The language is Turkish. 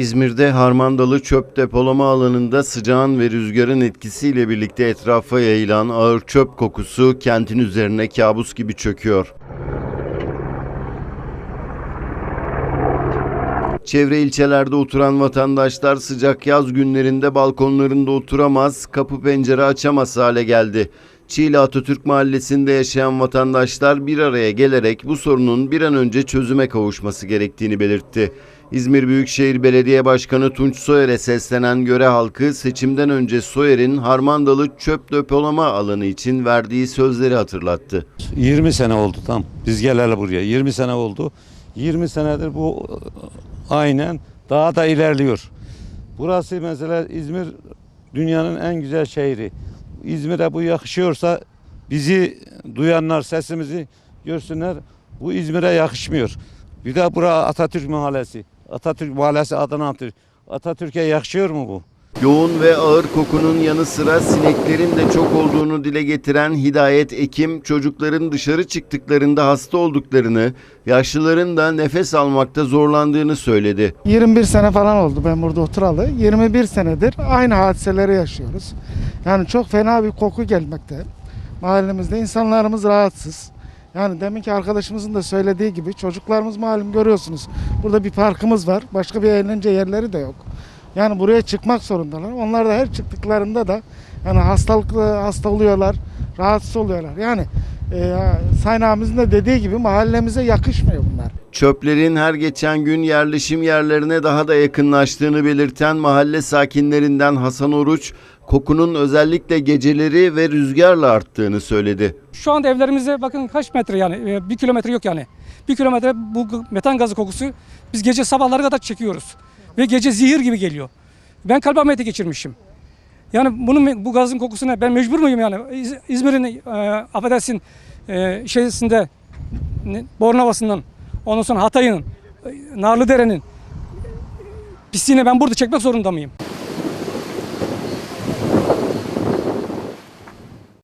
İzmir'de Harmandalı çöp depolama alanında sıcağın ve rüzgarın etkisiyle birlikte etrafa yayılan ağır çöp kokusu kentin üzerine kabus gibi çöküyor. Çevre ilçelerde oturan vatandaşlar sıcak yaz günlerinde balkonlarında oturamaz, kapı pencere açamaz hale geldi. Çiğli Atatürk Mahallesi'nde yaşayan vatandaşlar bir araya gelerek bu sorunun bir an önce çözüme kavuşması gerektiğini belirtti. İzmir Büyükşehir Belediye Başkanı Tunç Soyer'e seslenen göre halkı seçimden önce Soyer'in Harmandalı çöp depolama alanı için verdiği sözleri hatırlattı. 20 sene oldu tam. Biz geleli buraya. 20 sene oldu. 20 senedir bu e, aynen daha da ilerliyor. Burası mesela İzmir dünyanın en güzel şehri. İzmir'e bu yakışıyorsa bizi duyanlar sesimizi görsünler. Bu İzmir'e yakışmıyor. Bir de bura Atatürk Mahallesi. Atatürk Mahallesi adını Atatürk. Atatürk'e yakışıyor mu bu? Yoğun ve ağır kokunun yanı sıra sineklerin de çok olduğunu dile getiren Hidayet Ekim, çocukların dışarı çıktıklarında hasta olduklarını, yaşlıların da nefes almakta zorlandığını söyledi. 21 sene falan oldu ben burada oturalı. 21 senedir aynı hadiseleri yaşıyoruz. Yani çok fena bir koku gelmekte. Mahallemizde insanlarımız rahatsız. Yani deminki arkadaşımızın da söylediği gibi çocuklarımız malum görüyorsunuz. Burada bir parkımız var. Başka bir eğlence yerleri de yok. Yani buraya çıkmak zorundalar. Onlar da her çıktıklarında da yani hastalıklı hasta oluyorlar, rahatsız oluyorlar. Yani e, Sayın abimizin de dediği gibi mahallemize yakışmıyor bunlar. Çöplerin her geçen gün yerleşim yerlerine daha da yakınlaştığını belirten mahalle sakinlerinden Hasan Oruç, kokunun özellikle geceleri ve rüzgarla arttığını söyledi. Şu anda evlerimizde bakın kaç metre yani e, bir kilometre yok yani. Bir kilometre bu metan gazı kokusu biz gece sabahlara kadar çekiyoruz. Ve gece zehir gibi geliyor. Ben kalp ameliyatı geçirmişim. Yani bunun bu gazın kokusuna ben mecbur muyum yani? İz- İzmir'in e, affedersin e, şeysinde ne, Bornova'sından ondan sonra Hatay'ın e, Narlıdere'nin pisliğini ben burada çekmek zorunda mıyım?